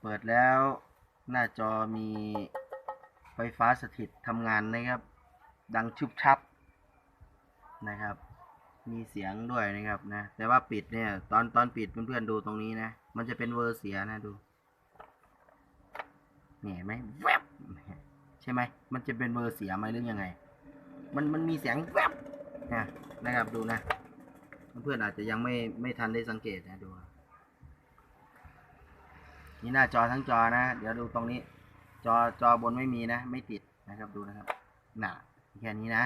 เปิดแล้วหน้าจอมีไฟฟ้าสถิตทำงานนะครับ ดังชุบชับนะครับ มีเสียงด้วยนะครับนะ แต่ว่าปิดเนี่ย ตอนตอนปิดเพื่อนๆดูตรงนี้นะ มันจะเป็นเวอร์เสียนะดูนี่เห็นไหมแวบใช่ไหมมันจะเป็นเวอร์เสียไหมหรือยังไง มันมันมีเสียงแวบนะนะครับดูนะ เพื่อนๆอาจจะยังไม่ไม่ทันได้สังเกตนะดู นี่หน้าจอทั้งจอนะ เดี๋ยวดูตรงนี้ จอจอบนไม่มีนะ ไม่ติดนะครับดูนะครับหนาแค่นี้นะ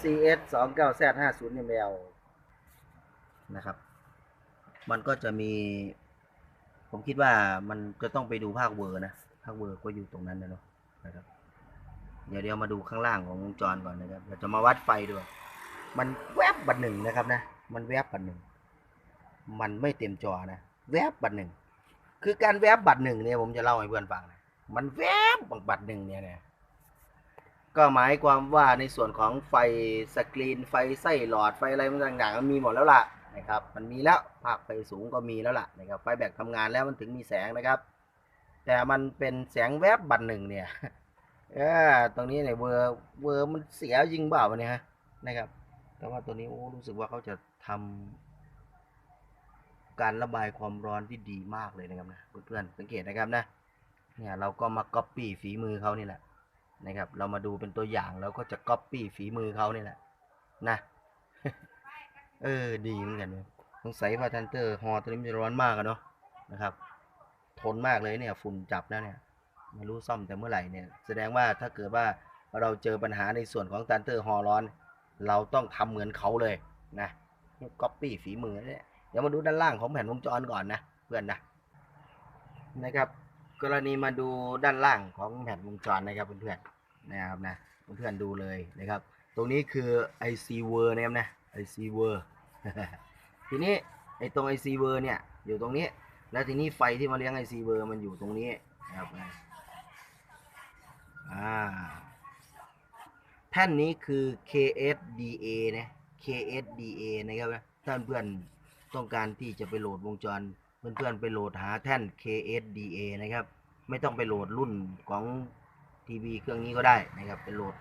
CS 2 9 Z 5 0 ml นะครับ มันก็จะมี ผมคิดว่ามันจะต้องไปดูภาคเวอร์นะ ภาคเวอร์ก็อยู่ตรงนั้นนะเนาะนะครับ เดี๋ยวเดี๋ยวมาดูข้างล่างของวงจรก่อนนะครับ เราจะมาวัดไฟด้วย มันแวบบัดหนึ่งนะครับนะ มันแวบบัดหนึ่ง มันไม่เต็มจอนะ แวบบัดหนึ่ง คือการแวบบัตรหนึ่งเนี่ยผมจะเล่าให้เพื่อนฟังนะมันแวบบัตรหนึ่งเนี่ยเนี่ยก็หมายความว่าในส่วนของไฟสกรีนไฟไส้หลอดไฟอะไรต่างๆมันมีหมดแล้วล่ะนะครับ มันมีแล้วภาคไฟสูงก็มีแล้วล่ะนะครับ ไฟแบตทำงานแล้วมันถึงมีแสงนะครับ แต่มันเป็นแสงแวบบัตรหนึ่งเนี่ยเออตรงนี้เนี่ยเวอร์เวอร์มันเสียจริงเปล่าวเนี่ยฮะนะครับ แต่ว่าตัวนี้โอ้รู้สึกว่าเขาจะทำ การระบายความร้อนที่ดีมากเลยนะครับนะเพื่อนๆสังเกตนะครับนะเนี่ยเราก็มาก๊อปปี้ฝีมือเขานี่แหละนะครับ เรามาดูเป็นตัวอย่างเราก็จะก๊อปปี้ฝีมือเขานี่แหละนะเออดีเหมือนกันเลยสงสัยว่าทันเตอร์ฮอตัวนี้มันจะร้อนมากอะเนาะนะครับ ทนมากเลยเนี่ยฝุ่นจับแล้วเนี่ยไม่รู้ซ่อมแต่เมื่อไหร่เนี่ย แสดงว่าถ้าเกิดว่าเราเจอปัญหาในส่วนของทันเตอร์ฮอร้อน เราต้องทำเหมือนเขาเลยนะก๊อปปี้ฝีมือเนี่ย ดี๋ยวมาดูด้านล่างของแผ่นวงจรก่อนนะเพื่อนนะนะครับ กรณีมาดูด้านล่างของแผ่นวงจรนะครับเพื่อนๆนะครับนะเพื่อนๆดูเลยนะครับ ตรงนี้คือ IC w o r นะครับนะ IC w o r ทีนี้ไอ้ตรง IC w o r เนี่ยอยู่ตรงนี้แล้วทีนี้ไฟที่มาเลี้ยง IC w o r มันอยู่ตรงนี้นะครับนะอ่าแท่นนี้คือ KSDA นะ KSDA นะครับนะท่านเพื่อน ต้องการที่จะไปโหลดวงจร เพื่อนๆไปโหลดหาแท่น KSDA นะครับ ไม่ต้องไปโหลดรุ่นของทีวีเครื่องนี้ก็ได้นะครับไปโหลด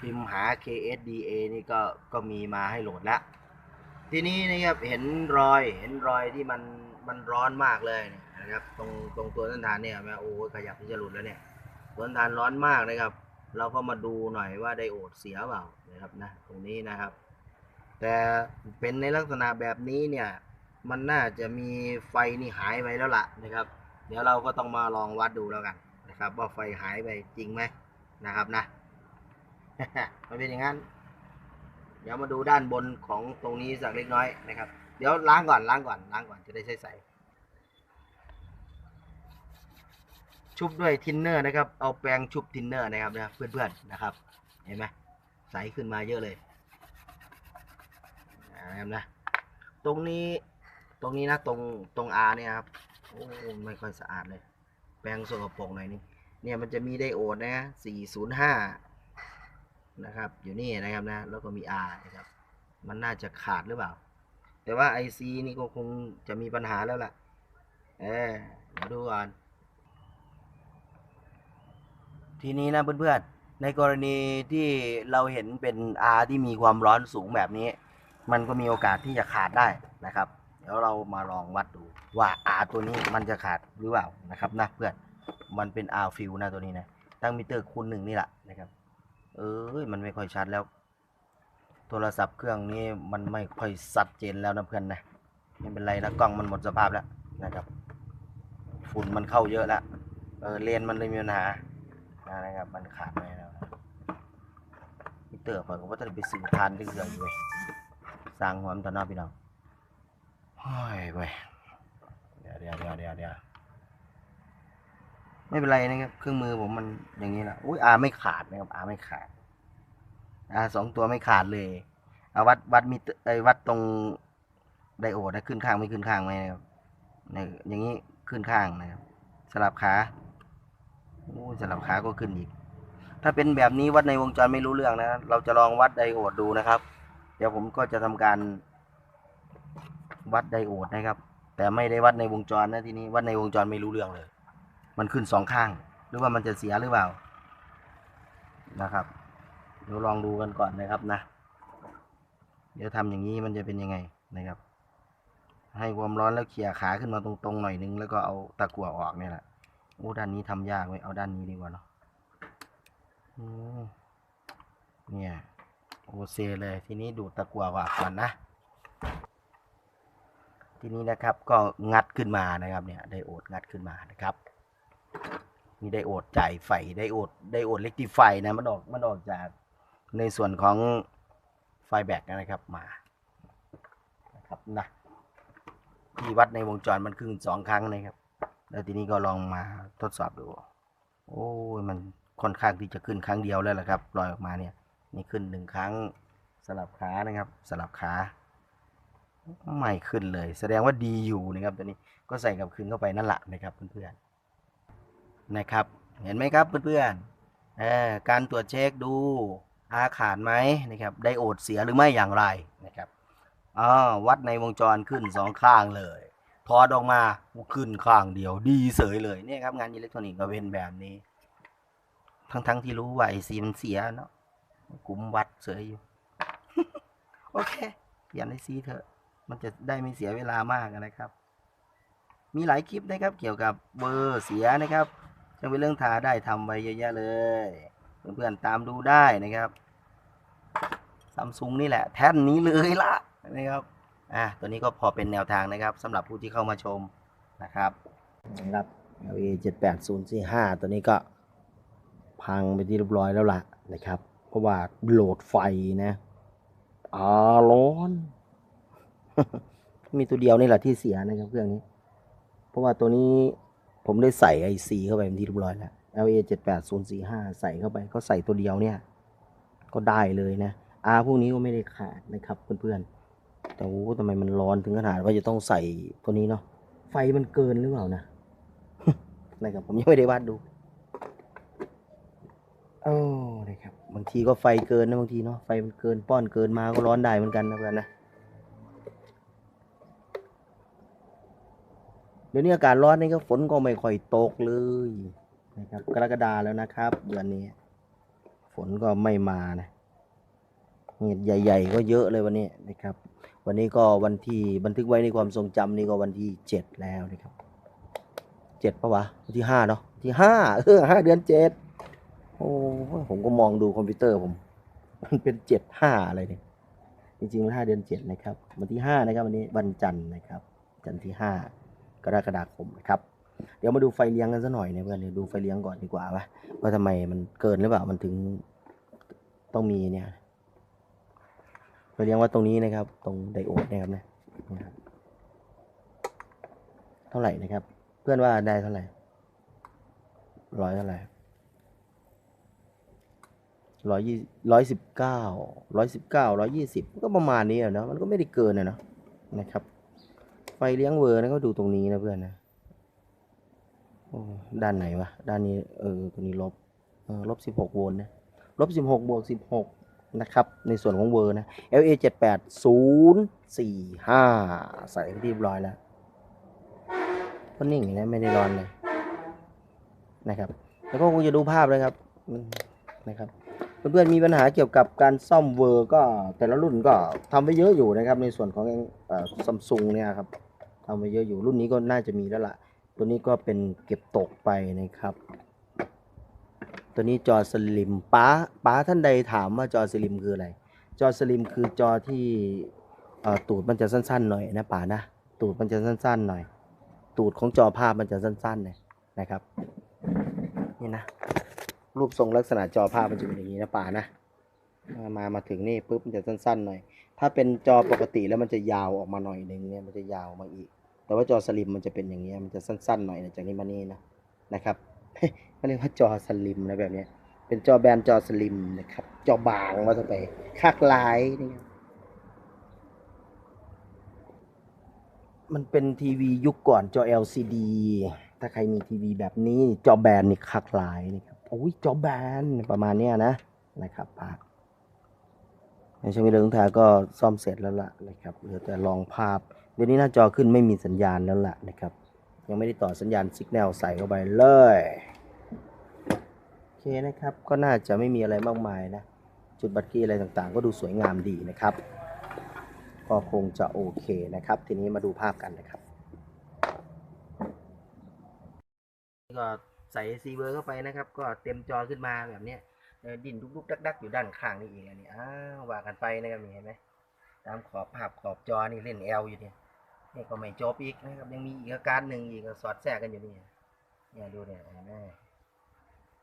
พิมพ์หา KSDA นี่ก็ก็มีมาให้โหลดแล้ว ทีนี้นะครับเห็นรอยเห็นรอยที่มันมันร้อนมากเลยนะครับตรงตรงตัวต้นทานเนี่ยแม่โอ้ขยับที่จะหลุดแล้วเนี่ยตัวต้นทานร้อนมากนะครับ เราก็มาดูหน่อยว่าไดโอดเสียเปล่านะครับนะตรงนี้นะครับ แต่เป็นในลักษณะแบบนี้เนี่ย มันน่าจะมีไฟนี่หายไปแล้วล่ะนะครับ เดี๋ยวเราก็ต้องมาลองวัดดูแล้วกันนะครับ ว่าไฟหายไปจริงไหมนะครับนะมันเป็นอย่างนั้น เดี๋ยวมาดูด้านบนของตรงนี้สักเล็กน้อยนะครับ เดี๋ยวล้างก่อนล้างก่อนล้างก่อนจะได้ใช้ใสชุบด้วยทินเนอร์นะครับ เอาแปรงชุบทินเนอร์นะครับนะเพื่อนๆนะครับ เห็นไหมใสขึ้นมาเยอะเลย นะครับนะ ตรงนี้ตรงนี้นะตรงตรง R เนี่ยครับโอ้ไม่ค่อยสะอาดเลย แปรงสกปรกหน่อยนึงเนี่ยมันจะมีไดโอดนะ405นะครับ อยู่นี่นะครับนะ แล้วก็มี R นะครับ มันน่าจะขาดหรือเปล่า แต่ว่า IC นี่ก็คงจะมีปัญหาแล้วล่ะ เออเดี๋ยวดูก่อน ทีนี้นะเพื่อนๆ ในกรณีที่เราเห็นเป็น R ที่มีความร้อนสูงแบบนี้ มันก็มีโอกาสที่จะขาดได้นะครับ เดี๋ยวเรามาลองวัดดูว่า R ตัวนี้มันจะขาดหรือเปล่านะครับนะเพื่อนมันเป็น R fill นะตัวนี้นะตั้งมิเตอร์คูณหนึ่งนี่แหละนะครับ เอ้ยมันไม่ค่อยชัดแล้ว โทรศัพท์เครื่องนี้มันไม่ค่อยชัดเจนแล้วนะเพื่อนนะไม่เป็นไรนะกล้องมันหมดสภาพแล้วนะครับ ฝุ่นมันเข้าเยอะแล้วเออเลนมันเลยมีปัญหานะครับ มันขาดไปแล้วมิเตอร์เปิดก็ว่าจะไปสื่อทานเรื่องเว้ย สร้างความตอนนอพี่น้องเฮ้ยเว้ยเดี๋ยวเดี๋ยวเดี๋ยวเดี๋ยวเดี๋ยวไม่เป็นไรนะครับ เครื่องมือผมมันอย่างนี้แหละอุ้ยอาไม่ขาดนะครับอาไม่ขาดอาสองตัวไม่ขาดเลยเอาวัดวัดมิเตอร์ไอ้วัดตรงไดโอดนะขึ้นข้างไม่ขึ้นข้างไหมนะครับเนี่ยอย่างนี้ขึ้นข้างนะครับ สลับขาโอ้ยสลับขาก็ขึ้นอีก ถ้าเป็นแบบนี้วัดในวงจรไม่รู้เรื่องนะ เราจะลองวัดไดโอดดูนะครับเดี๋ยวผมก็จะทำการวัดไดโอดนะครับ แต่ไม่ได้วัดในวงจรนะทีนี้วัดในวงจรไม่รู้เรื่องเลย มันขึ้นสองข้าง หรือว่ามันจะเสียหรือเปล่านะครับเดี๋ยวลองดูกันก่อนนะครับนะ เดี๋ยวทำอย่างนี้มันจะเป็นยังไงนะครับ ให้ความร้อนแล้วเขี่ยขาขึ้นมาตรงๆหน่อยนึงแล้วก็เอาตะกั่วออกเนี่ยแหละโอ้ด้านนี้ทำยากไว้เอาด้านนี้ดีกว่าเนาะอืมเนี่ย โอเซเลยทีนี้ดูตะกั่วออกก่อนนะ ทีนี้นะครับก็งัดขึ้นมานะครับเนี่ยไดโอดงัดขึ้นมานะครับมีไดโอดจ่ายไฟไดโอดไดโอดเล็กที่ไฟนะมันออกมันออกจากในส่วนของไฟแบตนะครับมานะครับนะที่วัดในวงจรมันขึ้นสองครั้งนะครับ แล้วทีนี้ก็ลองมาทดสอบดู โอ้ยมันค่อนข้างที่จะขึ้นครั้งเดียวแล้วแหละครับลอยออกมาเนี่ย นี่ขึ้นหนึ่งครั้งสลับขานะครับ สลับขาไม่ขึ้นเลย แสดงว่าดีอยู่นะครับตัวนี้ก็ใส่กับคืนเข้าไปนั่นแหละนะครับเพื่อนๆนะครับ เห็นไหมครับเพื่อนๆการตรวจเช็คดูอาขาดไหมนะครับไดโอดเสียหรือไม่อย่างไรนะครับอ่าวัดในวงจรขึ้นสองข้างเลยถอดออกมาขึ้นข้างเดียวดีเสยเลยเนี่ยครับงานอิเล็กทรอนิกส์ก็เป็นแบบนี้ ทั้งๆที่รู้ว่าไอซีมันเสียเนาะ กลุ่มวัดเสยอยู่ โอเคเปลี่ยนไอซีเถอะ มันจะได้ไม่เสียเวลามากนะครับ มีหลายคลิปนะครับเกี่ยวกับเบอร์เสียนะครับจะเป็นเรื่องทาได้ทำไว้เยอะแยะเลย เพื่อนๆตามดูได้นะครับซัมซุงนี่แหละ แท่นนี้เลยละนะครับอะตัวนี้ก็พอเป็นแนวทางนะครับสำหรับผู้ที่เข้ามาชมนะครับนะครับ LA 78045ตัวนี้ก็พังไปที่เรียบร้อยแล้วล่ะนะครับ เพราะว่าโหลดไฟนะอ่าร้อน มีตัวเดียวนี่แหละที่เสียนะครับเครื่องนี้ เพราะว่าตัวนี้ผมได้ใส่ไอซีเข้าไปเป็นที่เรียบร้อยแล้ว LA 78045 ใส่เข้าไปก็ใส่ตัวเดียวเนี่ย ก็ได้เลยนะอาพวกนี้ก็ไม่ได้ขาดนะครับเพื่อนๆ แต่โอ้ทำไมมันร้อนถึงขนาดว่าจะต้องใส่ตัวนี้เนาะไฟมันเกินหรือเปล่านะนะครับผมยังไม่ได้วัดดู โอ้นะครับบางทีก็ไฟเกินนะบางทีเนาะไฟมันเกินป้อนเกินมาก็ร้อนได้เหมือนกันนะเพื่อนนะเดี๋ยวนี้อากาศร้อนนี่ก็ฝนก็ไม่ค่อยตกเลยนะครับกรกฎาแล้วนะครับ เดือนนี้ ฝนก็ไม่มานะเหตุใหญ่ ๆ ก็เยอะเลยวันนี้นะครับ วันนี้ก็วันที่บันทึกไว้ในความทรงจำนี่ก็วันที่เจ็ดแล้วนะครับเจ็ดปะวะวันที่ห้าเนาะที่ห้าเออห้าเดือนเจ็ด อ้ผมก็มองดูคอมพิวเตอร์ผม มันเป็นเจ็ดห้าอะไรเนี่ยจริงๆมันห้าเดือนเจ็ดนะครับ วันที่ห้านะครับวันนี้วันจันทร์นะครับ จันทร์ที่ห้ากรกฎาคมนะครับ เดี๋ยวมาดูไฟเลี้ยงกันสักหน่อยนะเพื่อนเดี๋ยวดูไฟเลี้ยงก่อนดีกว่าว่าว่าทำไมมันเกินหรือเปล่ามันถึงต้องมีเนี่ยไฟเลี้ยงว่าตรงนี้นะครับ ตรงไดโอดนะครับนะนะครับเท่าไหร่นะครับ เพื่อนว่าได้เท่าไหร่ร้อยเท่าไหร่ ร้อยยี่ร้อยสิบเก้าร้อยสิบเก้าร้อยยี่สิบก็ประมาณนี้อะเนาะมันก็ไม่ได้เกินอะเนาะนะครับ ไฟเลี้ยงเวอร์นะก็ดูตรงนี้นะเพื่อนนะด้านไหนวะ ด้านนี้ เออ ตัวนี้ลบเออลบสิบหกโวลต์นะ ลบสิบหกบวกสิบหกนะครับ ในส่วนของเวอร์นะ LA เจ็ดแปดศูนย์สี่ห้าใส่ไปที่เรียบร้อยแล้วก็นิ่งนะไม่ได้ร้อนเลยนะครับ แล้วก็คงจะดูภาพเลยครับ นะครับ เพื่อนๆมีปัญหาเกี่ยวกับการซ่อมเวอร์ก็แต่ละรุ่นก็ทำไว้เยอะอยู่นะครับ ในส่วนของซัมซุงเนี่ยครับทำไว้เยอะอยู่รุ่นนี้ก็น่าจะมีแล้วล่ะ ตัวนี้ก็เป็นเก็บตกไปนะครับ ตัวนี้จอสลิมป้าป้าท่านใดถามว่าจอสลิมคืออะไร จอสลิมคือจอที่ตูดมันจะสั้น ๆ หน่อยนะป๋านะ ตูดมันจะสั้น ๆ หน่อย ตูดของจอภาพมันจะสั้นๆเนี่ยนะครับ นี่นะ รูปทรงลักษณะจอภาพมันจะเป็นอย่างนี้นะป่านะมามามาถึงนี่ปุ๊บมันจะสั้นๆหน่อย ถ้าเป็นจอปกติแล้วมันจะยาวออกมาหน่อยหนึ่งเนี่ยมันจะยาวมาอีก แต่ว่าจอสลิมมันจะเป็นอย่างเงี้มันจะสั้นๆหน่อยนะจากนี้มานี่นะนะครับเขาเรียกว่าจอสลิมนะแบบนี้เป็นจอแบนจอสลิมนะครับ จอบางว่าจะไปคากลายนี่มันเป็นทีวียุคก่อนจอ LCD ถ้าใครมีทีวีแบบนี้จอแบนนี่คักลายนะครับ โอ้ยจอแบนประมาณเนี้ยนะนะครับปาในช่วงนี้เรื่องทาก็ซ่อมเสร็จแล้วล่ะนะครับเหลือแต่ลองภาพ เดี๋ยวนี้หน้าจอขึ้นไม่มีสัญญาณแล้วล่ะนะครับ ยังไม่ได้ต่อสัญญาณสัญญาณใส่เข้าไปเลยโอเคนะครับก็น่าจะไม่มีอะไรมากมายนะจุดบัตรคีย์อะไรต่างๆ ก็ดูสวยงามดีนะครับก็คงจะโอเคนะครับ ทีนี้มาดูภาพกันนะครับก็ ใส่ซีเบอร์เข้าไปนะครับ ก็เต็มจอขึ้นมาแบบนี้ดินดุกๆดัก ๆ อยู่ด้านข้างนี่เองอันนี้อ้าวว่ากันไปนะครับมีเห็นไหมตามขอบภาพขอบจอนี่เล่นแอลอยู่เนี่ยนี่ก็ไม่จบอีกนะครับ ยังมีอีกอาการหนึ่งอีกสอดแทรกกันอยู่นี่เนี่ยดูเนี่ยเห็นไหม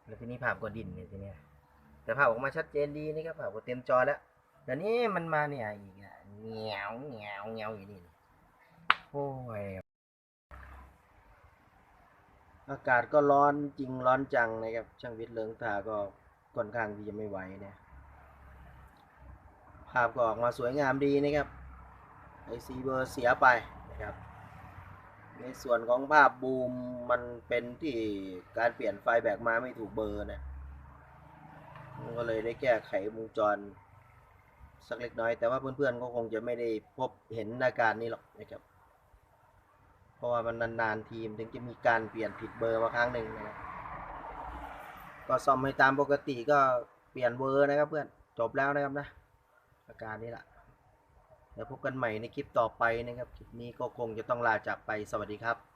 แล้วทีนี้ภาพก็ดินเนี่ยทีเนี้ยแต่ภาพออกมาชัดเจนดีนี่ครับภาพก็เต็มจอแล้วแต่นี้มันมาเนี่ยอีกอะเงี้ยวเงี้ยวเงี้ยวอยู่นี่โอ้ย อากาศก็ร้อนจริงร้อนจังนะครับ ช่างวิทย์เลิงตาก็ค่อนข้างที่จะไม่ไหวเนี่ยภาพก็ออกมาสวยงามดีนะครับไอซีเบอร์เสียไปนะครับ ในส่วนของภาพบูมมันเป็นที่การเปลี่ยนไฟแบกมาไม่ถูกเบอร์นะมันก็เลยได้แก้ไขวงจรสักเล็กน้อย แต่ว่าเพื่อนๆก็คงจะไม่ได้พบเห็นอาการนี้หรอกนะครับ เพราะว่ามันนานๆทีมถึงจะมีการเปลี่ยนผิดเบอร์มาครั้งหนึ่งนะครับก็ซ่อมให้ตามปกติก็เปลี่ยนเบอร์นะครับเพื่อนจบแล้วนะครับนะอาการนี้แหละเดี๋ยวพบกันใหม่ในคลิปต่อไปนะครับ คลิปนี้ก็คงจะต้องลาจากไปสวัสดีครับ